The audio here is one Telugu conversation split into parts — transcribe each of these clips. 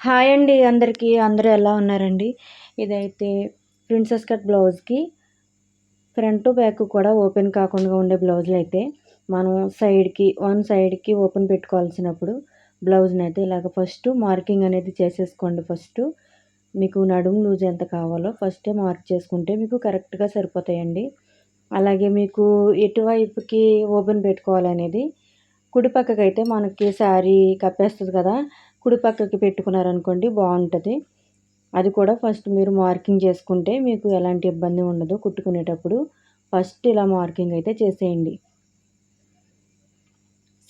హాయ్ అండి అందరికీ. అందరూ ఎలా ఉన్నారండి? ఇదైతే ప్రిన్సెస్ కట్ బ్లౌజ్కి ఫ్రంట్ బ్యాక్ కూడా ఓపెన్ కాకుండా ఉండే బ్లౌజులు అయితే మనం సైడ్కి వన్ సైడ్కి ఓపెన్ పెట్టుకోవాల్సినప్పుడు బ్లౌజ్ని అయితే ఇలాగ ఫస్ట్ మార్కింగ్ అనేది చేసేసుకోండి ఫస్ట్. మీకు నడుము లూజ్ ఎంత కావాలో ఫస్టే మార్క్ చేసుకుంటే మీకు కరెక్ట్గా సరిపోతాయండి. అలాగే మీకు ఎటువైపుకి ఓపెన్ పెట్టుకోవాలనేది కుడి అయితే మనకి శారీ కప్పేస్తుంది కదా కుడి పక్కకి పెట్టుకున్నారనుకోండి బాగుంటుంది. అది కూడా ఫస్ట్ మీరు మార్కింగ్ చేసుకుంటే మీకు ఎలాంటి ఇబ్బంది ఉండదు. కుట్టుకునేటప్పుడు ఫస్ట్ ఇలా మార్కింగ్ అయితే చేసేయండి.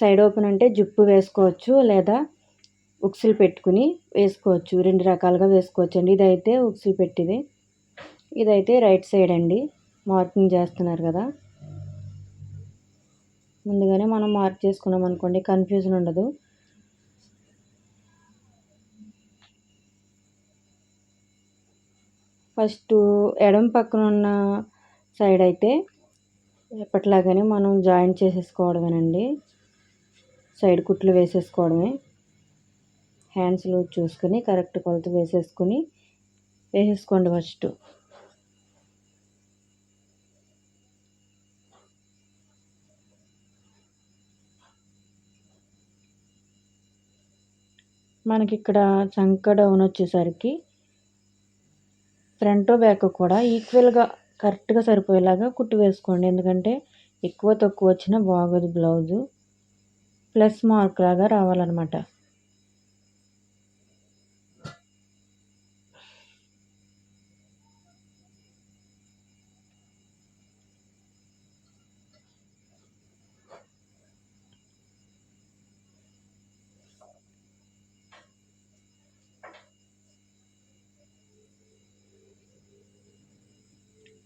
సైడ్ ఓపెన్ అంటే జుప్పు వేసుకోవచ్చు లేదా ఉక్సులు పెట్టుకుని వేసుకోవచ్చు. రెండు రకాలుగా వేసుకోవచ్చు అండి ఇదైతే ఉక్సులు పెట్టిది. ఇదైతే రైట్ సైడ్ అండి. మార్కింగ్ చేస్తున్నారు కదా. ముందుగానే మనం మార్క్ చేసుకున్నాం అనుకోండి కన్ఫ్యూజన్ ఉండదు. ఫస్ట్ ఎడం పక్కన ఉన్న సైడ్ అయితే ఎప్పటిలాగానే మనం జాయింట్ చేసేసుకోవడమేనండి. సైడ్ కుట్లు వేసేసుకోవడమే. హ్యాండ్స్ లూజ్ చూసుకొని కరెక్ట్ కొలత వేసేసుకొని వేసేసుకోండి ఫస్ట్. మనకి ఇక్కడ చంక డౌన్ వచ్చేసరికి ఫ్రంట్ బ్యాక్ కూడా ఈక్వల్గా కరెక్ట్గా సరిపోయేలాగా కుట్టు వేసుకోండి. ఎందుకంటే ఎక్కువ తక్కువ వచ్చినా బాగోదు బ్లౌజు ప్లస్ మార్క్ లాగా రావాలన్నమాట.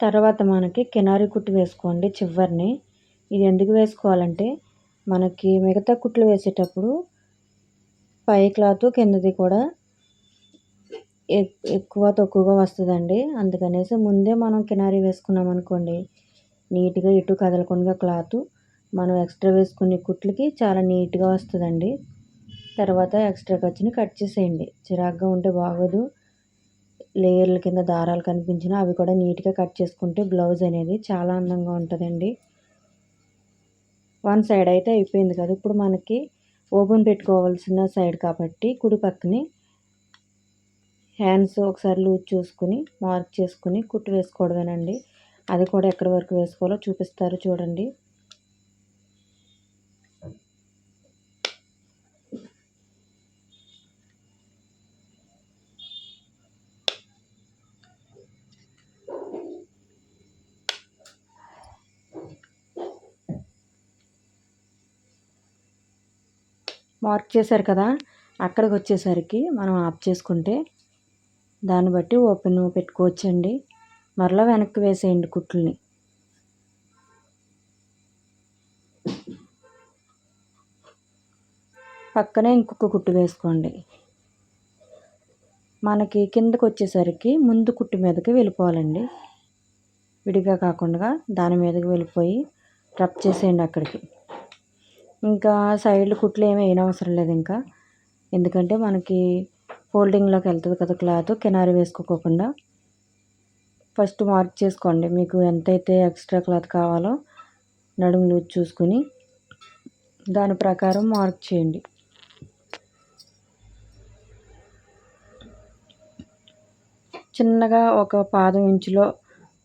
తర్వాత మనకి కినారి కుట్టు వేసుకోండి చివరిని. ఇది ఎందుకు వేసుకోవాలంటే మనకి మిగతా కుట్లు వేసేటప్పుడు పై క్లాత్ కిందది కూడా ఎక్కువ తక్కువగా వస్తుందండి. అందుకనేసి ముందే మనం కినారీ వేసుకున్నాం అనుకోండి నీట్గా ఇటు కదలకుండా క్లాత్ మనం ఎక్స్ట్రా వేసుకునే కుట్లకి చాలా నీట్గా వస్తుందండి. తర్వాత ఎక్స్ట్రా ఖర్చుని కట్ చేసేయండి. చిరాగ్గా ఉంటే బాగోదు. లేయర్ల కింద దారాలు కనిపించినా అవి కూడా నీట్గా కట్ చేసుకుంటే బ్లౌజ్ అనేది చాలా అందంగా ఉంటుందండి. వన్ సైడ్ అయితే అయిపోయింది కదా ఇప్పుడు మనకి ఓపెన్ పెట్టుకోవాల్సిన సైడ్ కాబట్టి కుడి పక్కని హ్యాండ్స్ ఒకసారి లూజ్ చూసుకుని మార్క్ చేసుకుని కుట్టు వేసుకోవడమేనండి. అది కూడా ఎక్కడి వరకు వేసుకోవాలో చూపిస్తారు చూడండి. మార్క్ చేశారు కదా అక్కడికి వచ్చేసరికి మనం ఆఫ్ చేసుకుంటే దాన్ని బట్టి ఓపెన్ పెట్టుకోవచ్చండి. మరలా వెనక్కి వేసేయండి కుట్లని. పక్కనే ఇంకొక కుట్టు వేసుకోండి. మనకి కిందకు వచ్చేసరికి ముందు కుట్టు మీదకి వెళ్ళిపోవాలండి. విడిగా కాకుండా దాని మీదకి వెళ్ళిపోయి రబ్ చేసేయండి అక్కడికి. ఇంకా సైడ్లు కుట్లు ఏమీ వేయనవసరం లేదు ఇంకా. ఎందుకంటే మనకి ఫోల్డింగ్లోకి వెళ్తుంది కదా క్లాత్ కినారి వేసుకోకుండా ఫస్ట్ మార్క్ చేసుకోండి. మీకు ఎంతైతే ఎక్స్ట్రా క్లాత్ కావాలో నడుము లూజ్ చూసుకుని దాని ప్రకారం మార్క్ చేయండి. చిన్నగా ఒక పాదం ఇంచులో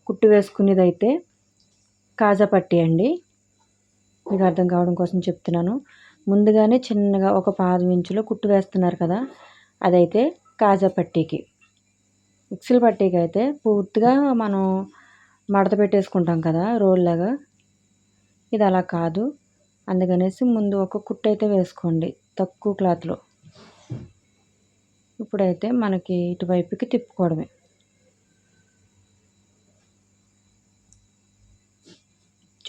కుట్టు వేసుకునేది అయితే కాజా పట్టి అండి. మీకు అర్థం కావడం కోసం చెప్తున్నాను. ముందుగానే చిన్నగా ఒక పాదం ఇంచులో కుట్టు వేస్తున్నారు కదా అదైతే కాజా పట్టీకి. మిక్సీల పట్టీకి అయితే పూర్తిగా మనం మడత పెట్టేసుకుంటాం కదా రోల్లాగా ఇది అలా కాదు. అందుకనేసి ముందు ఒక కుట్టు అయితే వేసుకోండి తక్కువ క్లాత్లో. ఇప్పుడైతే మనకి ఇటువైపుకి తిప్పుకోవడమే.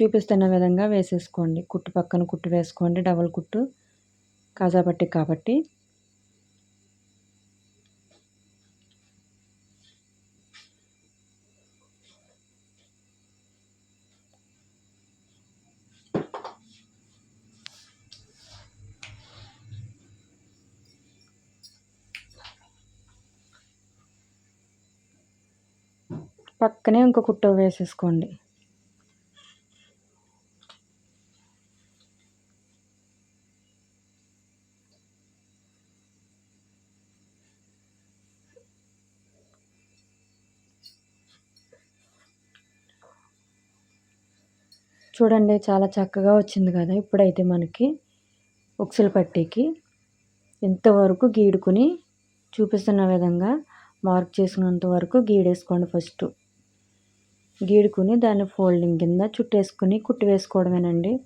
చూపిస్తున్న విధంగా వేసేసుకోండి. కుట్టు పక్కన కుట్టు వేసుకోండి. డబల్ కుట్టు కాజాపట్టి కాబట్టి. పక్కనే ఇంకో కుట్టు వేసేసుకోండి. చూడండి చాలా చక్కగా వచ్చింది కదా ఇప్పుడైతే మనకి ఉక్సుల పట్టీకి. ఇంతవరకు గీడుకుని చూపిస్తున్న విధంగా మార్క్ చేసుకున్నంత వరకు గీడేసుకోండి ఫస్ట్. గీడుకుని దాన్ని ఫోల్డింగ్ కింద చుట్టేసుకుని కుట్టి వేసుకోవడమేనండి.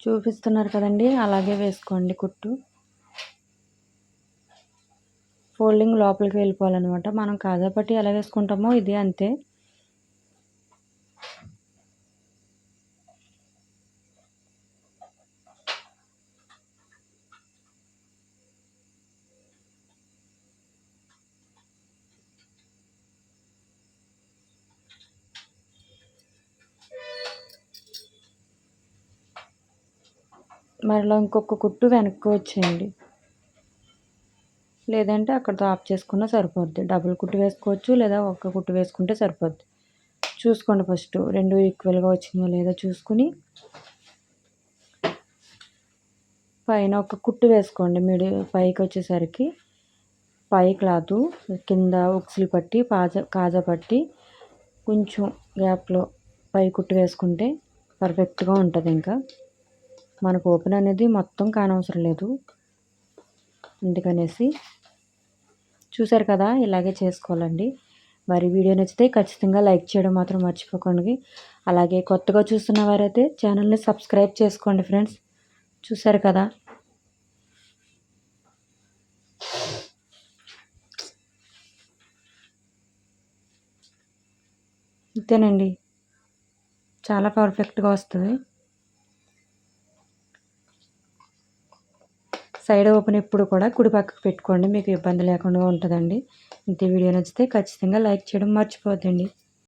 చూపిస్తున్నారు కదండి. అలాగే వేసుకోండి కుట్టు. ఫోల్డింగ్ లోపలికి వెళ్ళిపోవాలన్నమాట. మనం కాజాపట్టి ఎలా వేసుకుంటామో ఇది అంతే. మరలా ఇంకొక కుట్టు వెనక్కి వచ్చేయండి. లేదంటే అక్కడతో ఆఫ్ చేసుకున్నా సరిపోద్ది. డబుల్ కుట్టు వేసుకోవచ్చు లేదా ఒక్క కుట్టు వేసుకుంటే సరిపోద్ది. చూసుకోండి ఫస్ట్ రెండు ఈక్వల్గా వచ్చిందో లేదో చూసుకుని. పైన ఒక కుట్టు వేసుకోండి మిడి పైకి వచ్చేసరికి. పై క్లాతు కింద ఉక్సులు పట్టి పాజ కాజా పట్టి కొంచెం గ్యాప్లో పై కుట్టు వేసుకుంటే పర్ఫెక్ట్గా ఉంటుంది ఇంకా. మనకు ఓపెన్ అనేది మొత్తం కానవసరం లేదు. అందుకనేసి చూసారు కదా ఇలాగే చేసుకోవాలండి. మరి వీడియో నచ్చితే ఖచ్చితంగా లైక్ చేయడం మాత్రం మర్చిపోకండి. అలాగే కొత్తగా చూస్తున్న వారైతే ఛానల్ని సబ్స్క్రైబ్ చేసుకోండి ఫ్రెండ్స్. చూసారు కదా. అంతేనండి చాలా పర్ఫెక్ట్గా వస్తుంది. సైడ్ ఓపెన్ ఎప్పుడు కూడా కుడి పక్కకు పెట్టుకోండి మీకు ఇబ్బంది లేకుండా ఉంటుందండి. ఇంత వీడియో నచ్చితే ఖచ్చితంగా లైక్ చేయడం మర్చిపోద్దండి